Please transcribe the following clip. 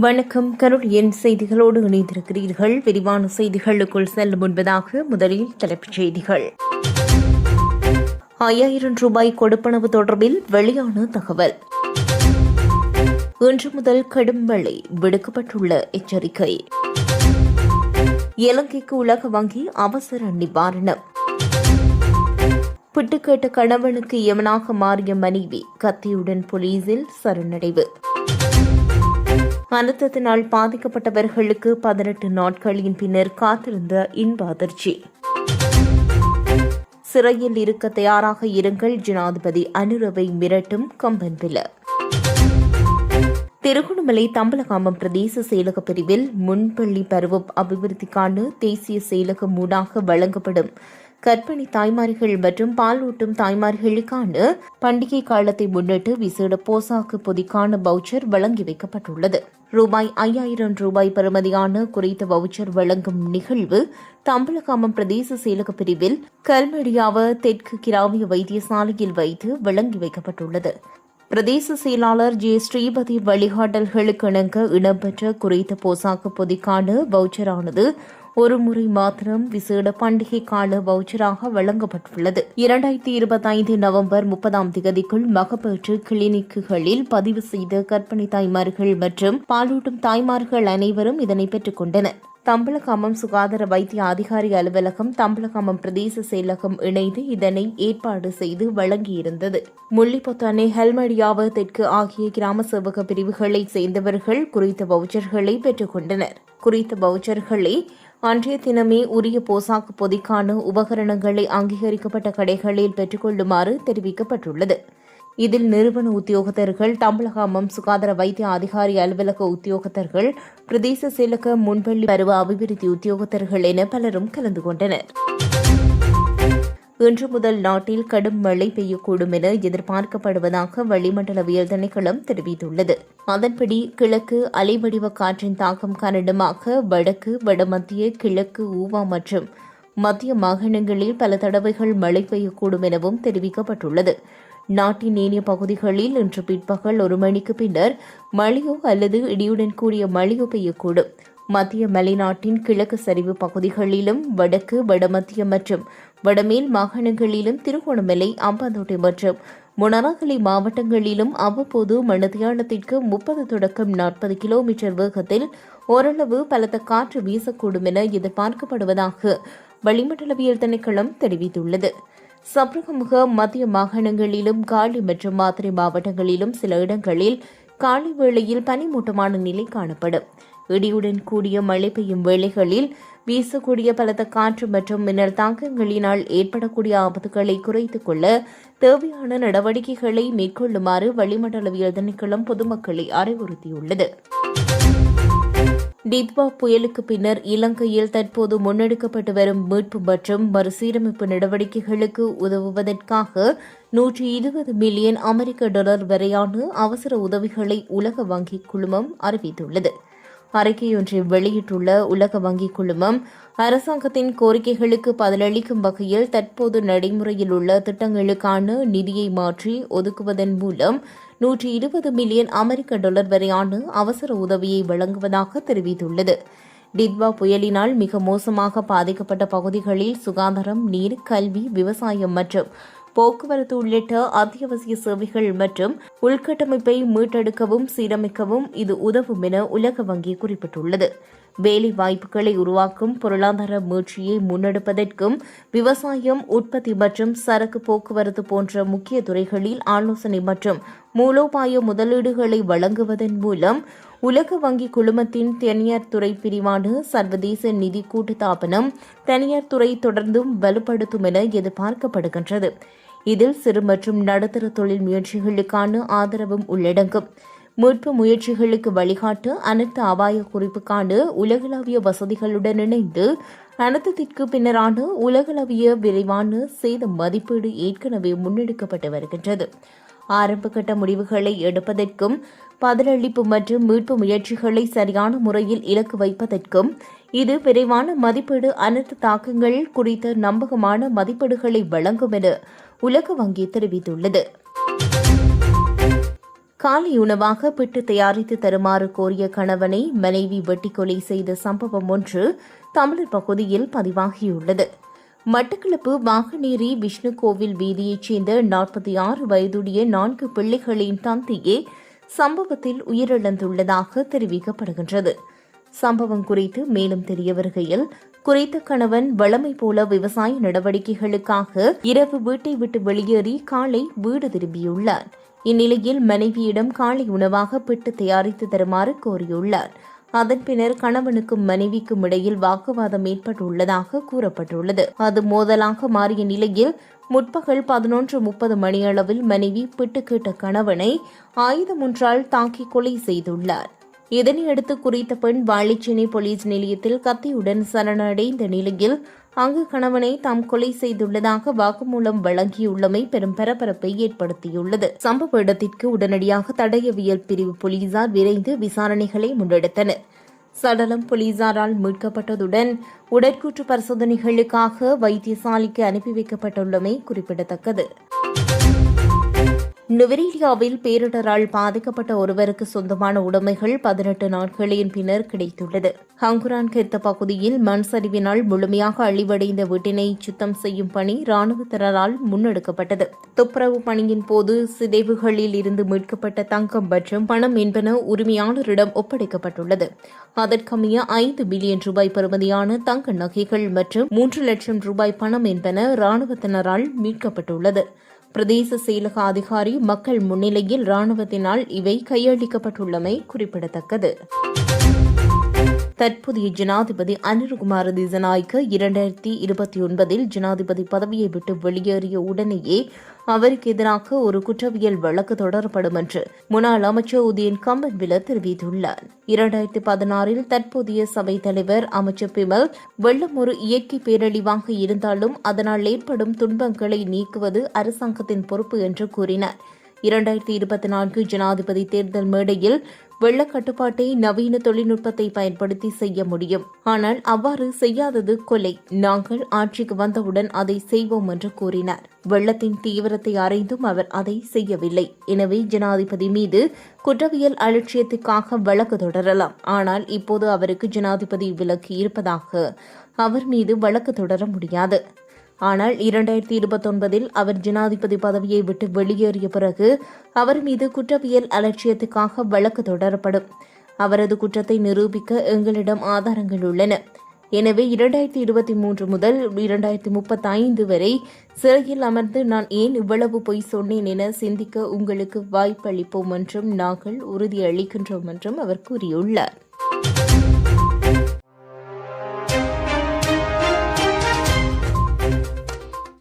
வணக்கம். கருள் என் செய்திகளோடு இணைந்திருக்கிறீர்கள். விரிவான செய்திகளுக்குள் செல்லும் முன்பதாக முதலில் தலைப்புச் செய்திகள். ஐயாயிரம் ரூபாய் கொடுப்பனவு தொடர்பில் வெளியான தகவல். இன்று முதல் கடும் மழை விடுக்கப்பட்டுள்ள எச்சரிக்கை. இலங்கைக்கு உலக வங்கி அவசர நிவாரணம். பிட்டுக்கேட்ட கணவனுக்கு யமனாக மாறிய மனைவி கத்தியுடன் போலீசில் சரணடைவு. அனர்த்தத்தினால் பாதிக்கப்பட்டவர்களுக்கு பதினெட்டு நாட்களின் பின்னர் காத்திருந்த இன்ப அதிர்ச்சி. சிறையில் இருக்க தயாராக இருங்கள். ஜனாதிபதி அனுரவை மிரட்டும் கம்பன்பில திருகோணமலை தம்பலகாமம் பிரதேச செயலக பிரிவில் முன்பள்ளி பருவ அபிவிருத்திக்கான தேசிய செயலகம் ஊடாக வழங்கப்படும். கர்ப்பிணி தாய்மார்கள் மற்றும் பாலூட்டும் தாய்மார்களுக்கான பண்டிகை காலத்தை முன்னிட்டு விசேட போசாக்கு பொதிக்கான பவுச்சர் வழங்கி வைக்கப்பட்டுள்ளது. ரூபாய் ஐயாயிரம் ரூபாய் பெறுமதியான குறித்த வவுச்சர் வழங்கும் நிகழ்வு தம்பலகாமம் பிரதேச செயலக பிரிவில் கல்மெடியாவ தெற்கு கிராமிய வைத்தியசாலையில் வைத்து வழங்கி வைக்கப்பட்டுள்ளது. பிரதேச செயலாளர் ஜே ஸ்ரீபதி வழிகாட்டல்களுக்கிணங்க இடம்பெற்ற குறித்த போசாக்கு பொதிக்கான வவுச்சரானது ஒருமுறை மாத்திரம் விசேட பண்டிகை கால வவுச்சராக வழங்கப்பட்டுள்ளது. இரண்டாயிரத்தி இருபத்தைந்து நவம்பர் முப்பதாம் திகதிக்குள் மகப்பேற்று கிளினிக்குகளில் பதிவு செய்த கற்பனை தாய்மார்கள் மற்றும் பாலூட்டும் தாய்மார்கள் அனைவரும் இதனை பெற்றுக் கொண்டனர். தம்பலகாமம் சுகாதார வைத்திய அதிகாரி அலுவலகம் தம்பலகாமம் பிரதேச செயலகம் இணைந்து இதனை ஏற்பாடு செய்து வழங்கியிருந்தது. முள்ளிப்பொத்தானை ஹெல்மடியாவ தெற்கு ஆகிய கிராம சேவக பிரிவுகளைச் சேர்ந்தவர்கள் குறித்த வவுச்சர்களை பெற்றுக் கொண்டனர். குறித்த வவுச்சர்களை அன்றைய தினமே உரிய போசாக்கு பொதிக்கான உபகரணங்களை அங்கீகரிக்கப்பட்ட கடைகளில் பெற்றுக்கொள்ளுமாறு தெரிவிக்கப்பட்டுள்ளது. இதில் நிறுவன உத்தியோகத்தர்கள் தமிழகாமம் சுகாதார வைத்திய அதிகாரி அலுவலக உத்தியோகத்தர்கள் பிரதேச செயலக முன்பள்ளி பருவ அபிவிருத்தி உத்தியோகத்தர்கள் என பலரும் கலந்து கொண்டனர். இன்று முதல் நாட்டில் கடும் மழை பெய்யக்கூடும் என எதிர்பார்க்கப்படுவதாக வளிமண்டலவியல் திணைக்களம் தெரிவித்துள்ளது. அதன்படி கிழக்கு அலைவடிவ காற்றின் தாக்கம் காரணமாக வடக்கு வடமத்திய கிழக்கு ஊவா மற்றும் மத்திய மாகாணங்களில் பல தடவைகள் மழை பெய்யக்கூடும் எனவும் தெரிவிக்கப்பட்டுள்ளது. நாட்டின் ஏனைய பகுதிகளில் இன்று பிற்பகல் ஒரு மணிக்கு பின்னர் மழையோ அல்லது இடியுடன் கூடிய மழையோ பெய்யக்கூடும். மத்திய மலைநாட்டின் கிழக்கு சரிவு பகுதிகளிலும் வடக்கு வடமத்திய மற்றும் வடமேல் மாகாணங்களிலும் திருகோணமலை அம்பாந்தோட்டை மற்றும் முனராகலை மாவட்டங்களிலும் அவ்வப்போது மணித்தியாலத்திற்கு முப்பது தொடக்கம் நாற்பது கிலோமீட்டர் வேகத்தில் ஓரளவு பலத்த காற்று வீசக்கூடும் என எதிர்பார்க்கப்படுவதாக வளிமண்டலவியல் திணைக்களம் தெரிவித்துள்ளது. சப்ரகமுக மத்திய மாகாணங்களிலும் காலி மற்றும் மாத்திரை மாவட்டங்களிலும் சில இடங்களில் காலை வேளையில் பனிமூட்டமான நிலை காணப்படும். இடியுடன் கூடிய மழை பெய்யும் வேளைகளில் வீசக்கூடிய பலத்த காற்று மற்றும் மின்னல் தாக்கங்களினால் ஏற்படக்கூடிய ஆபத்துகளை குறைத்துக் கொள்ள தேவையான நடவடிக்கைகளை மேற்கொள்ளுமாறு வளிமண்டலவியல் திணைக்களம் பொதுமக்களை அறிவுறுத்தியுள்ளது. டித்வா புயலுக்கு பின்னர் இலங்கையில் தற்போது முன்னெடுக்கப்பட்டு வரும் மீட்பு மற்றும் மறுசீரமைப்பு நடவடிக்கைகளுக்கு உதவுவதற்காக நூற்றி இருபது மில்லியன் அமெரிக்க டாலர் வரையான அவசர உதவிகளை உலக வங்கி குழுமம் அறிவித்துள்ளது. அறிக்கையொன்றை வெளியிட்டுள்ள உலக வங்கி குழுமம் அரசாங்கத்தின் கோரிக்கைகளுக்கு பதிலளிக்கும் வகையில் தற்போது நடைமுறையில் உள்ள திட்டங்களுக்கான நிதியை மாற்றி ஒதுக்குவதன் மூலம் நூற்றி இருபது மில்லியன் அமெரிக்க டாலர் வரையான அவசர உதவியை வழங்குவதாக தெரிவித்துள்ளது. டிட்வா புயலினால் மிக மோசமாக பாதிக்கப்பட்ட பகுதிகளில் சுகாதாரம் நீர் கல்வி விவசாயம் மற்றும் போக்குவரத்து உள்ளிட்ட அத்தியாவசிய சேவைகள் மற்றும் உள்கட்டமைப்பை மீட்டெடுக்கவும் சீரமைக்கவும் இது உதவும் என உலக வங்கி குறிப்பிட்டுள்ளது. வேலை வாய்ப்புகளை உருவாக்கும் பொருளாதார மீட்சியை முன்னெடுப்பதற்கும் விவசாயம் உற்பத்தி மற்றும் சரக்கு போக்குவரத்து போன்ற முக்கிய துறைகளில் ஆலோசனை மற்றும் மூலோபாய முதலீடுகளை வழங்குவதன் மூலம் உலக வங்கி குழுமத்தின் தனியார் துறை பிரிவான சர்வதேச நிதி கூட்டுத்தாபனம் தனியார் துறை தொடர்ந்தும் வலுப்படுத்தும் என எதிர்பார்க்கப்படுகின்றது. இதில் சிறு மற்றும் நடுத்தர தொழில் முயற்சிகளுக்கான ஆதரவும் உள்ளடங்கும். மீட்பு முயற்சிகளுக்கு வழிகாட்டு அனைத்து அபாய குறிப்புக்கான உலகளாவிய வசதிகளுடன் இணைந்து அனர்த்தத்திற்கு பின்னரான உலகளவிய விரைவான சேத மதிப்பீடு ஏற்கனவே முன்னெடுக்கப்பட்டு வருகின்றது. ஆரம்பகட்ட முடிவுகளை எடுப்பதற்கும் பதிலளிப்பு மற்றும் மீட்பு முயற்சிகளை சரியான முறையில் இலக்கு வைப்பதற்கும் இது விரைவான மதிப்பீடு அனைத்து தாக்கங்கள் குறித்த நம்பகமான மதிப்பீடுகளை வழங்கும் என உலக வங்கி தெரிவித்துள்ளது. காலை உணவாக பிட்டு தயாரித்து தருமாறு கோரிய கணவனை மனைவி வெட்டி கொலை செய்த சம்பவம் ஒன்று தமிழர் பகுதியில் பதிவாகியுள்ளது. மட்டக்களப்பு வாகனேரி விஷ்ணு கோவில் வீதியைச் சேர்ந்த நாற்பத்தி ஆறு வயதுடைய நான்கு பிள்ளைகளின் தந்தையே சம்பவத்தில் உயிரிழந்துள்ளதாக தெரிவிக்கப்படுகின்றது. சம்பவம் குறித்து மேலும் தெரிய வருகையில் குறித்த கணவன் வளமை போல விவசாய நடவடிக்கைகளுக்காக இரவு வீட்டை விட்டு வெளியேறி காலை வீடு திரும்பியுள்ளார். இந்நிலையில் மனைவியிடம் காலை உணவாக பிட்டு தயாரித்து தருமாறு கோரியுள்ளார். அதன் பின்னர் கணவனுக்கும் மனைவிக்கும் இடையில் வாக்குவாதம் ஏற்பட்டுள்ளதாக கூறப்பட்டுள்ளது. அது மோதலாக மாறிய நிலையில் முற்பகல் பதினொன்று முப்பது மணியளவில் மனைவி பிட்டுக்கிட்ட கணவனை ஆயுதம் ஒன்றால் தாக்கி கொலை செய்துள்ளார். இதனையடுத்து குறித்த பெண் வாழைச்சேனை போலீஸ் நிலையத்தில் கத்தியுடன் சரணடைந்த நிலையில் அங்கு கணவனை தாம் கொலை செய்துள்ளதாக வாக்குமூலம் வழங்கியுள்ளமை பெரும் பரபரப்பை ஏற்படுத்தியுள்ளது. சம்பவ இடத்திற்கு உடனடியாக தடயவியல் பிரிவு போலீசார் விரைந்து விசாரணைகளை முன்னெடுத்தனர். சடலம் போலீசாரால் மீட்கப்பட்டதுடன் உடற்கூற்று பரிசோதனைகளுக்காக வைத்தியசாலைக்கு அனுப்பி வைக்கப்பட்டுள்ளமை குறிப்பிடத்தக்கது. நுவரேலியாவில் பேரிடரால் பாதிக்கப்பட்ட ஒருவருக்கு சொந்தமான உடைமைகள் பதினெட்டு நாட்களின் பின்னர் கிடைத்துள்ளது. ஹங்குரான் கெத்த பகுதியில் மண் சரிவினால் முழுமையாக அழிவடைந்த வீட்டினை சுத்தம் செய்யும் பணி ராணுவத்தினரால் முன்னெடுக்கப்பட்டது. துப்புரவு பணியின் போது சிதைவுகளில் இருந்து மீட்கப்பட்ட தங்கம் மற்றும் பணம் என்பன உரிமையாளரிடம் ஒப்படைக்கப்பட்டுள்ளது. அதற்கமைய ஐந்து பில்லியன் ரூபாய் பெறுமதியான தங்க நகைகள் மற்றும் மூன்று லட்சம் ரூபாய் பணம் என்பன ராணுவத்தினரால் மீட்கப்பட்டுள்ளது. பிரதேச செயலக அதிகாரி மக்கள் முன்னிலையில் ராணுவத்தினால் இவை கையளிக்கப்பட்டுள்ளமை குறிப்பிடத்தக்கது. தற்போதைய ஜனாதிபதி அனிருகுமார திசநாய்க்கு இரண்டாயிரத்தி இருபத்தி ஒன்பதில் ஜனாதிபதி பதவியை விட்டு வெளியேறிய உடனேயே அவருக்கு எதிராக ஒரு குற்றவியல் வழக்கு தொடரப்படும் என்று முன்னாள் அமைச்சர் உதயன் கம்பன்வில தெரிவித்துள்ளார். இரண்டாயிரத்தி பதினாறில் தற்போதைய சபை தலைவர் அமைச்சர் பிமல் வெள்ளம் ஒரு இயற்கை பேரழிவாக இருந்தாலும் அதனால் ஏற்படும் துன்பங்களை நீக்குவது அரசாங்கத்தின் பொறுப்பு என்று கூறினார். இரண்டாயிரத்தி இருபத்தி நான்கு ஜனாதிபதி தேர்தல் மேடையில் வெள்ள கட்டுப்பாட்டை நவீன தொழில்நுட்பத்தை பயன்படுத்தி செய்ய முடியும். ஆனால் அவ்வாறு செய்யாதது கொலை. நாங்கள் ஆட்சிக்கு வந்தவுடன் அதை செய்வோம் என்று கூறினார். வெள்ளத்தின் தீவிரத்தை அறிந்தும் அவர் அதை செய்யவில்லை. எனவே ஜனாதிபதி மீது குற்றவியல் அலட்சியத்துக்காக வழக்கு தொடரலாம். ஆனால் இப்போது அவருக்கு ஜனாதிபதி விலக்கு இருப்பதாக அவர் மீது வழக்கு தொடர முடியாது. ஆனால் இரண்டாயிரத்தி இருபத்தொன்பதில் அவர் ஜனாதிபதி பதவியை விட்டு வெளியேறிய பிறகு அவர் மீது குற்றவியல் அலட்சியத்துக்காக வழக்கு தொடரப்படும். அவரது குற்றத்தை நிரூபிக்க எங்களிடம் ஆதாரங்கள் உள்ளன. எனவே இரண்டாயிரத்தி இருபத்தி மூன்று முதல் இரண்டாயிரத்தி முப்பத்தி ஐந்து வரை சிறையில் அமர்ந்து நான் ஏன் இவ்வளவு பொய் சொன்னேன் என சிந்திக்க உங்களுக்கு வாய்ப்பளிப்போம் என்றும் நாங்கள் உறுதியளிக்கின்றோம் என்றும் அவர் கூறியுள்ளார்.